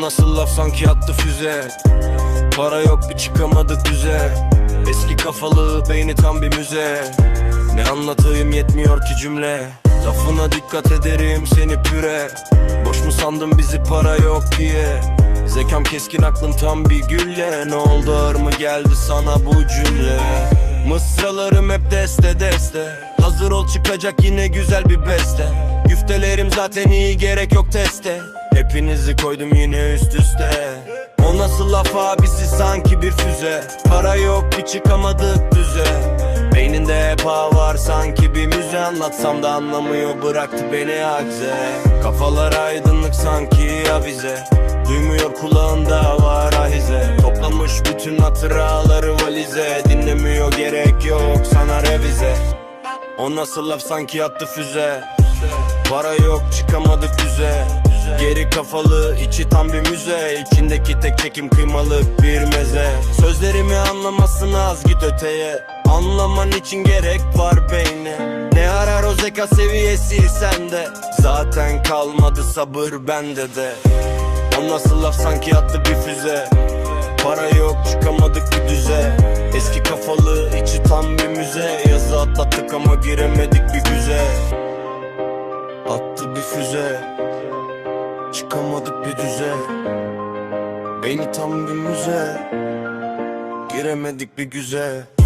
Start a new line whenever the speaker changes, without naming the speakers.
nasıl laf sanki attı füze? Para yok bir çıkamadık düze. Eski kafalı beyni tam bir müze. Ne anlatayım yetmiyor ki cümle. Lafına dikkat ederim seni püre. Boş mu sandın bizi para yok diye? Zekam keskin aklın tam bir gülle Ne oldu ağır mı geldi sana bu cümle? Mısralarım hep deste deste. Hazır ol çıkacak yine güzel bir beste Güftelerim zaten iyi gerek yok teste. Hepinizi koydum yine üst üste. O nasıl laf abisi sanki bir füze. Para yok bir çıkamadık düze. Beyninde hep var sanki bir müze. Anlatsam da anlamıyor bıraktı beni akze. Kafalar aydınlık sanki avize. Duymuyor kulağında var ahize Toplamış bütün hatıraları valize. Dinlemiyor gerek yok sana revize. O nasıl laf sanki attı füze Para yok çıkamadık düze Geri kafalı içi tam bir müze. İçindeki tek çekim kıymalık bir meze. Sözlerimi anlamasın az git öteye. Anlaman için gerek var beyne. Ne arar o zeka seviyesi sende? Zaten kalmadı sabır bende de. O nasıl laf sanki attı bir füze? Para yok çıkamadık bir düze. Eski kafalı içi tam bir müze. Yazı atlattık ama giremedik bir güze bir düze. Beni tam bir müze. Giremedik bir güze